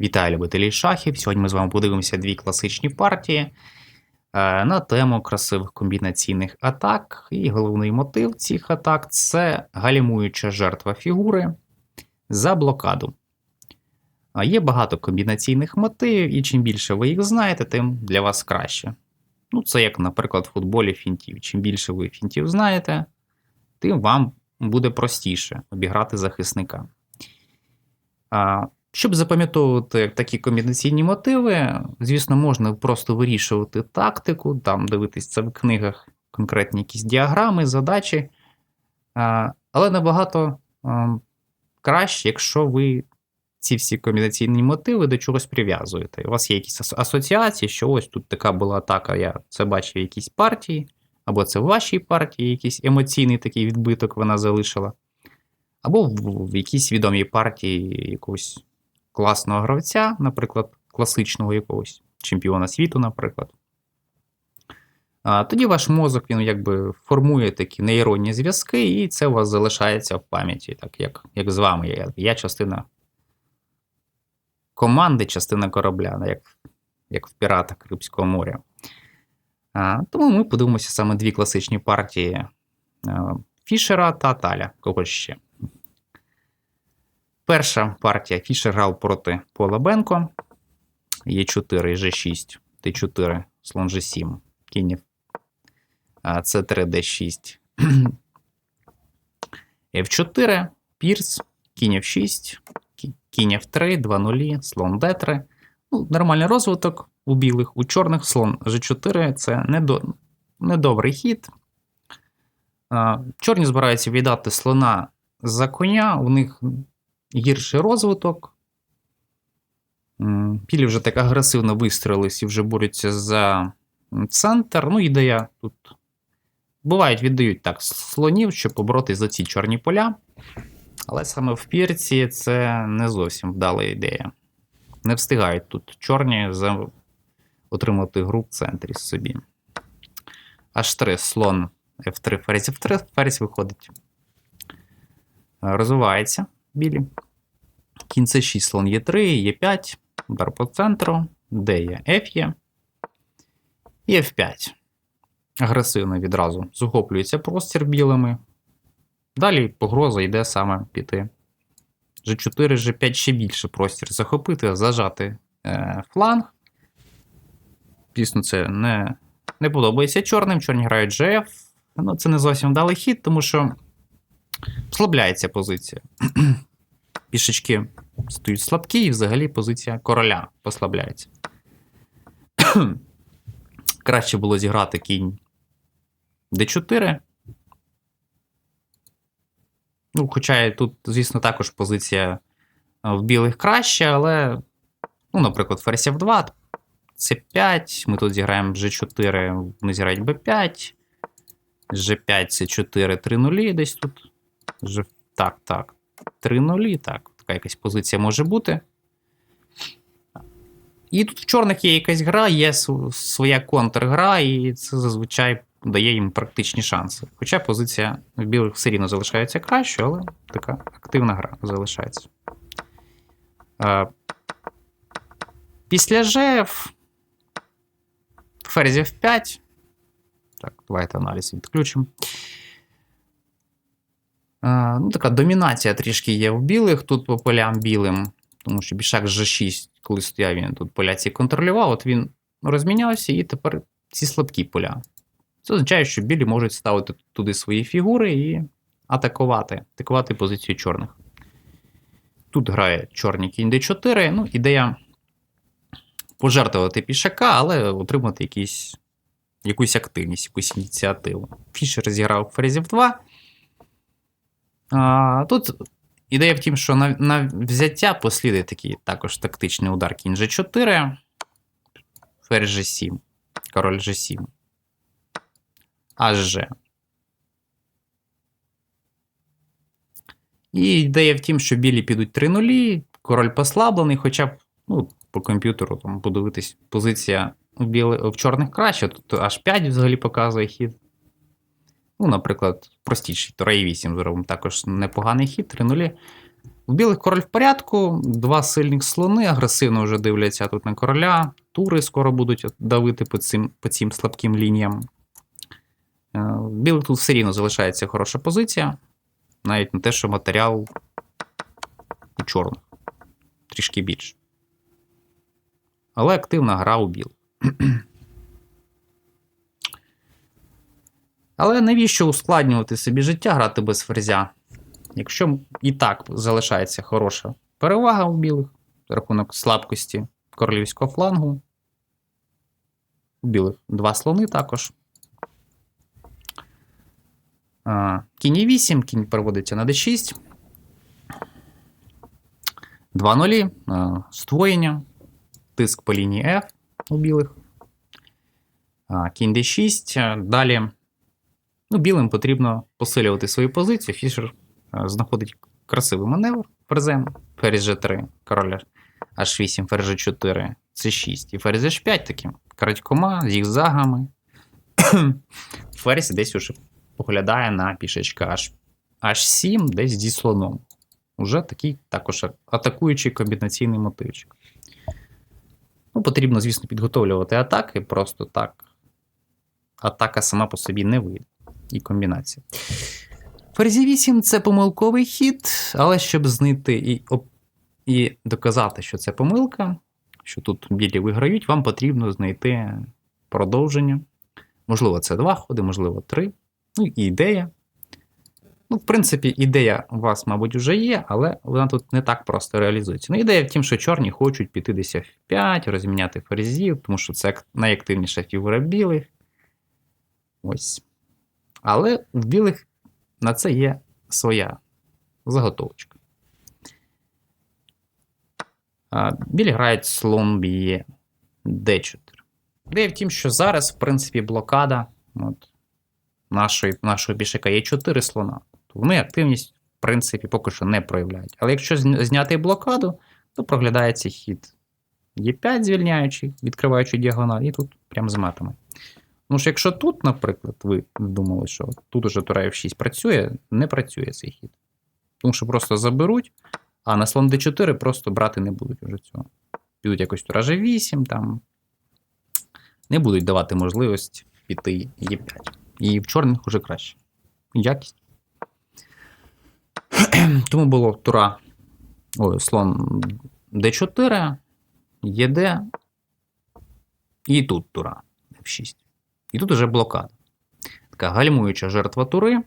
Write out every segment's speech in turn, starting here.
Вітаю любителі шахів. Сьогодні ми з вами подивимося дві класичні партії е, на тему красивих комбінаційних атак. І головний мотив цих атак це галімуюча жертва фігури за блокаду. Є багато комбінаційних мотивів, і чим більше ви їх знаєте, тим для вас краще. Ну, це як, наприклад, в футболі фінтів. Чим більше ви фінтів знаєте, тим вам буде простіше обіграти захисника. Щоб запам'ятовувати такі комбінаційні мотиви, звісно, можна просто вирішувати тактику, там це в книгах конкретні якісь діаграми, задачі. Але набагато краще, якщо ви ці всі комбінаційні мотиви до чогось прив'язуєте. У вас є якісь асоціації, що ось тут така була атака, я це бачив в якійсь партії, або це в вашій партії якийсь емоційний такий відбиток вона залишила, або в, якійсь відомій партії якогось класного гравця, наприклад, класичного якогось чемпіона світу, наприклад. А, тоді ваш мозок він якби формує такі нейронні зв'язки, і це у вас залишається в пам'яті, так як, як з вами. Я, я частина команди, частина корабля, як, як в піратах Карибського моря. А, тому ми подивимося саме дві класичні партії Фішера та Таля. Кого ще. Перша партія Фішер грав проти Пола Бенко. Е4, G6, Т4, слон G7, кінь С3, Д6, F4, Пірс, кінь F6, кі- кінь F3, 2 нулі, слон D3. Ну, нормальний розвиток у білих, у чорних слон G4 це недо... недобрий хід. Чорні збираються віддати слона за коня, у них гірший розвиток. М, Білі вже так агресивно вистрілились і вже борються за центр. Ну, ідея тут. Бувають, віддають так слонів, щоб побороти за ці чорні поля. Але саме в пірці це не зовсім вдала ідея. Не встигають тут чорні за... отримати гру в центрі собі. H3 слон F3 ферзь F3, ферзь виходить. Розвивається білі. Кінь C6, слон Е3, Е5, удар по центру, Д є, F є. І F5. Агресивно відразу захоплюється простір білими. Далі погроза йде саме піти. G4, G5 ще більше простір захопити, зажати е, фланг. Звісно, це не, не подобається чорним. Чорні грають GF. Ну, це не зовсім вдалий хід, тому що слабляється позиція. Пішечки стають слабкі, і взагалі позиція короля послабляється. Краще було зіграти кінь d4. Ну, хоча тут, звісно, також позиція е, в білих краще, але, ну, наприклад, ферзь F2, C5, ми тут зіграємо G4, вони зіграють B5, G5, C4, 3 нулі десь тут. G... Так, так. 3 нулі, так. Така якась позиція може бути. І тут в чорних є якась гра, є св- своя контргра, і це зазвичай дає їм практичні шанси. Хоча позиція в білих все рівно залишається кращою, але така активна гра залишається. Е, Після ЖФ ферзь F5. Так, давайте аналіз відключимо. Е, Ну, така домінація трішки є в білих, тут по полям білим, тому що бішак G6, коли стояв, він тут поля ці контролював, от він розмінявся, і тепер ці слабкі поля. Це означає, що білі можуть ставити туди свої фігури і атакувати, атакувати позицію чорних. Тут грає чорний кінь d4. Ну, ідея пожертвувати пішака, але отримати якісь, якусь активність, якусь ініціативу. Фішер зіграв ферзів 2. А, тут ідея в тім, що на, на взяття послідує такий також тактичний удар кінь G4, ферзь G7, король G7. аж. І ідея в тім, що білі підуть 3 нулі, король послаблений, хоча б ну, по комп'ютеру там подивитись, позиція в, біли, в чорних краще, тут аж 5 взагалі показує хід. Ну, наприклад, простіший, то Рей 8 зробимо також непоганий хід, 3 нулі. В білих король в порядку, два сильних слони, агресивно вже дивляться тут на короля. Тури скоро будуть давити по цим, по цим слабким лініям. Е, В білих тут все рівно залишається хороша позиція. Навіть не те, що матеріал у чорних. Трішки більше. Але активна гра у білих. Але навіщо ускладнювати собі життя, грати без ферзя? Якщо і так залишається хороша перевага у білих за рахунок слабкості королівського флангу. У білих два слони також. Кінь е 8, кінь переводиться на d6. 2 нулі, а, створення, тиск по лінії F у білих. Кінь d6. Далі ну, білим потрібно посилювати свою позицію. Фішер знаходить красивий маневр ферзем. Ферзь G3, король H8, ферзь G4, C6 і ферзь H5 таким крадькома, зігзагами. Ферзь десь уже поглядає на пішечка H, H7, десь зі слоном. Уже такий також атакуючий комбінаційний мотивчик. Ну, потрібно, звісно, підготовлювати атаки, просто так. Атака сама по собі не вийде. І комбінація. Ферзі 8 це помилковий хід, але щоб знайти і, і доказати, що це помилка, що тут білі виграють, вам потрібно знайти продовження. Можливо, це два ходи, можливо, три. Ну і ідея. Ну, в принципі, ідея у вас, мабуть, вже є, але вона тут не так просто реалізується. Ну, ідея в тім, що чорні хочуть піти десь в 5, розміняти ферзів, тому що це ак- найактивніша фігура білих. Ось. Але в білих на це є своя заготовочка. Білі грають слон б'є d4. Ідея в тім, що зараз, в принципі, блокада от, нашої, нашого бішика є 4 слона. Вони активність, в принципі, поки що не проявляють. Але якщо зняти блокаду, то проглядається хід Е5, звільняючи, відкриваючи діагональ, і тут прям з матами. Тому що якщо тут, наприклад, ви думали, що тут уже тура F6 працює, не працює цей хід. Тому що просто заберуть, а на слон D4 просто брати не будуть вже цього. Підуть якось тура G8, там. Не будуть давати можливість піти Е5. І в чорних уже краще. Якість. Тому було тура. Ой, слон D4, ЄД. І тут тура F6. І тут уже блокада. Така гальмуюча жертва тури.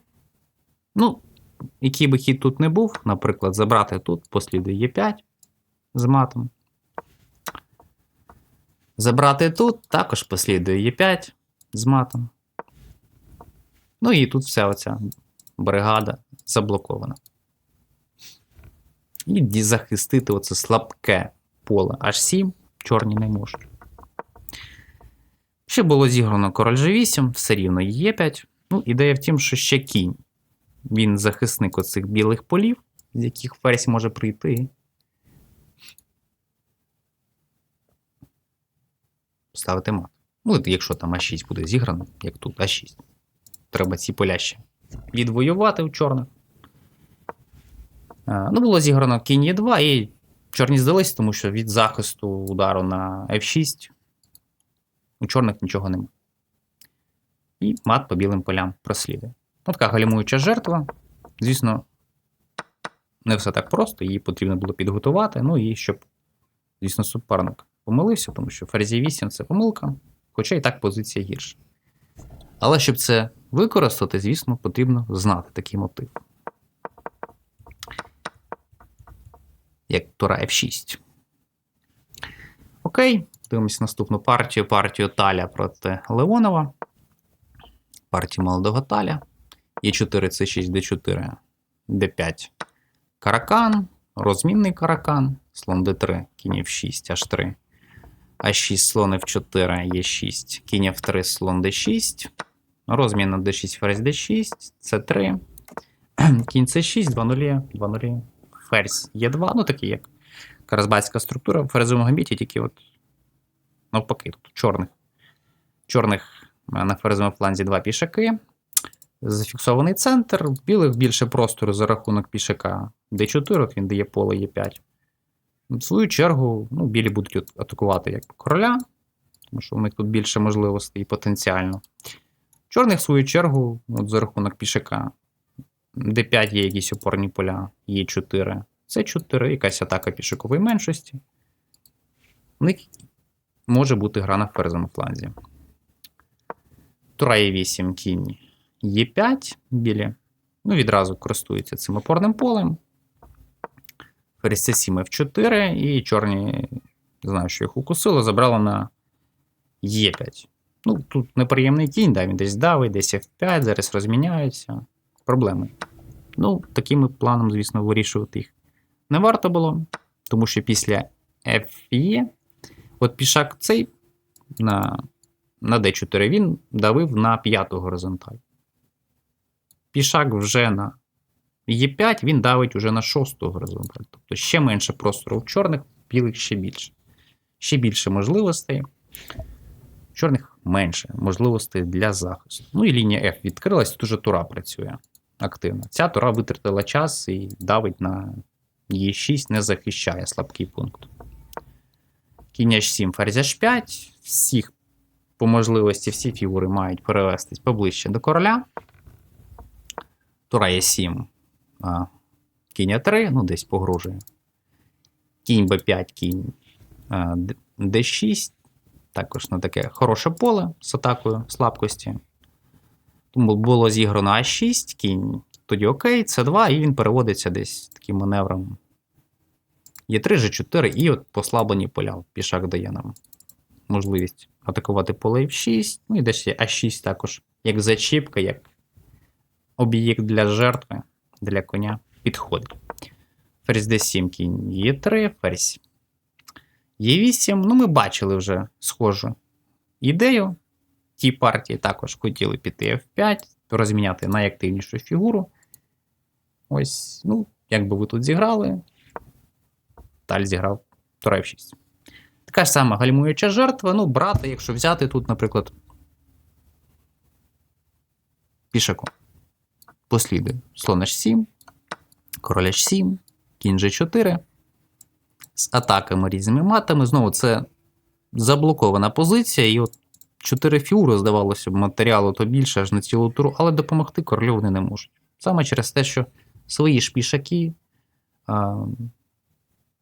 Ну, який би хід тут не був, наприклад, забрати тут, послідує Е5 з матом. Забрати тут, також послідує Е5 з матом. Ну і тут вся оця бригада заблокована. І захистити оце слабке поле H7 чорні не можуть. Ще було зіграно король G8, все рівно Е5. Ну, ідея в тім, що ще кінь. Він захисник оцих білих полів, з яких ферзь може прийти. Ставити мат. Ну, якщо там А6 буде зіграно, як тут А6. Треба ці поля ще відвоювати у чорних. А, ну, було зіграно кінь Е2, і чорні здались, тому що від захисту удару на F6 у чорних нічого немає. І мат по білим полям прослідує. Ну, така галімуюча жертва. Звісно, не все так просто, її потрібно було підготувати. Ну і щоб, звісно, суперник помилився, тому що ферзі 8 це помилка, хоча і так позиція гірша. Але щоб це використати, звісно, потрібно знати такий мотив. Як Тура F6. Окей, дивимося наступну партію. Партію Таля проти Леонова. Партію молодого Таля. Е4, С6, Д4, Д5. Каракан, розмінний каракан, слон Д3, кінь F6, H3. А6, слон F4, Е6, кінь F3, слон D6. Розмін на D6, ферзь D6, С3. Кінь С6, 2 0, 2 0. Ферзь Е2, ну такий як каразбатська структура в ферзовому гамбіті, тільки от навпаки, тут чорних. Чорних е, на ферзовому фланзі два пішаки. Зафіксований центр, білих більше простору за рахунок пішака d4, він дає поле Е5. В свою чергу, ну, білі будуть атакувати як короля, тому що у них тут більше можливостей потенціально. Чорних, в свою чергу, от за рахунок пішака. d5 є якісь опорні поля, Е4, С4, якась атака пішакової меншості. У них може бути гра на ферзовому фланзі. Тура Е8, кінь Е5 білі. Ну, відразу користуються цим опорним полем. Ферзь С7 F4, і чорні, знаю, що їх укусило, забрали на Е5. Ну, тут неприємний кінь, да, він десь давить, десь F5, зараз розміняються. Проблеми. Ну, таким планом, звісно, вирішувати їх не варто було, тому що після Fe, от пішак цей на, на D4 він давив на п'яту горизонталь. Пішак вже на Е5 він давить уже на шосту горизонталь. Тобто ще менше простору в чорних, білих ще більше. Ще більше можливостей. Чорних менше можливостей для захисту. Ну і лінія F відкрилась, тут уже тура працює активно. Ця тура витратила час і давить на Е6, не захищає слабкий пункт. Кінь H7, ферзь H5. Всіх по можливості всі фігури мають перевестись поближче до короля. Тура Е7. Кінь А3, ну десь погрожує. Кінь Б5, кінь а, Д- Д6. Також на таке хороше поле з атакою слабкості. Тому було зіграно А6, кінь. Тоді окей, С2, і він переводиться десь таким маневром. Є 3 G4 і от послаблені поля. Пішак дає нам можливість атакувати поле F6. Ну і десь А6 також, як зачіпка, як об'єкт для жертви, для коня підходить. Ферзь D7, кінь Е3, ферзь Е8. Ну, ми бачили вже схожу ідею. Ті партії також хотіли піти F5, розміняти найактивнішу фігуру. Ось, ну, як би ви тут зіграли. Таль зіграв Тура F6. Така ж сама гальмуюча жертва. Ну, брати, якщо взяти тут, наприклад, пішаку. Послідує слон H7, король H7, кінь G4. З атаками різними матами. Знову це заблокована позиція, і от чотири фігури, здавалося б, матеріалу то більше, аж на цілу туру, але допомогти королю вони не можуть. Саме через те, що свої ж пішаки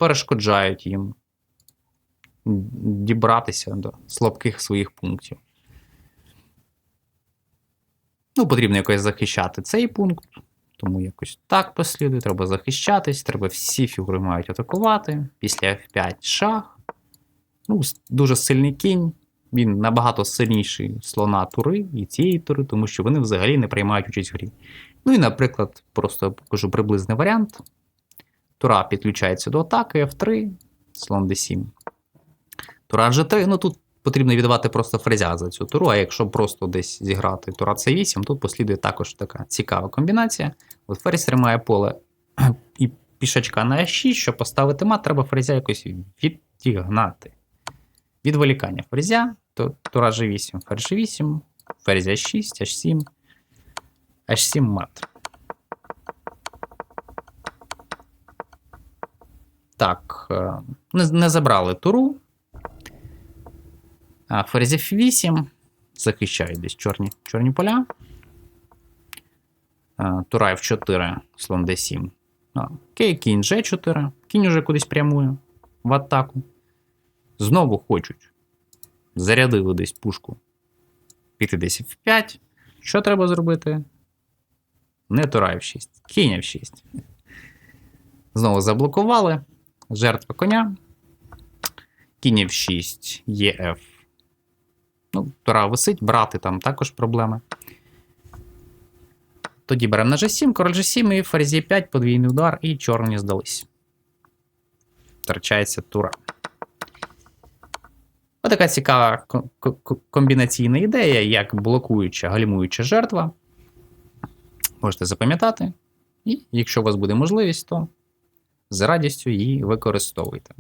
перешкоджають їм дібратися до слабких своїх пунктів. Ну, потрібно якось захищати цей пункт, тому якось так послідує. Треба захищатись, треба всі фігури мають атакувати. Після F5 шах. Ну, дуже сильний кінь. Він набагато сильніший слона тури і цієї тури, тому що вони взагалі не приймають участь в грі. Ну і, наприклад, просто покажу приблизний варіант. Тура підключається до атаки, F3, слон D7. Тура G3, ну тут потрібно віддавати просто фрезя за цю туру, а якщо просто десь зіграти тура C8, тут послідує також така цікава комбінація. От ферзь тримає поле і пішачка на H6, щоб поставити мат, треба фрезя якось відтігнати. Відволікання ферзя, тура G8, ферзь G8, ферзь H6, H7, H7 мат. Так, е, не, забрали туру. А, Ферзь F8. Захищають десь чорні, чорні поля. А, Тура F4, слон D7. А, Окей, кінь G4. Кінь уже кудись прямує в атаку. Знову хочуть. Зарядили десь пушку. Піти десь F5. Що треба зробити? Не Тура F6. Кінь F6. Знову заблокували. Жертва коня. Кінь F6, ЄФ. Ну, Тура висить, брати там також проблеми. Тоді беремо на G7, король G7 і ферзь E5, подвійний удар, і чорні здались. Втрачається тура. Отака цікава ко- ко- комбінаційна ідея, як блокуюча, гальмуюча жертва. Можете запам'ятати. І якщо у вас буде можливість, то з радістю її використовуйте.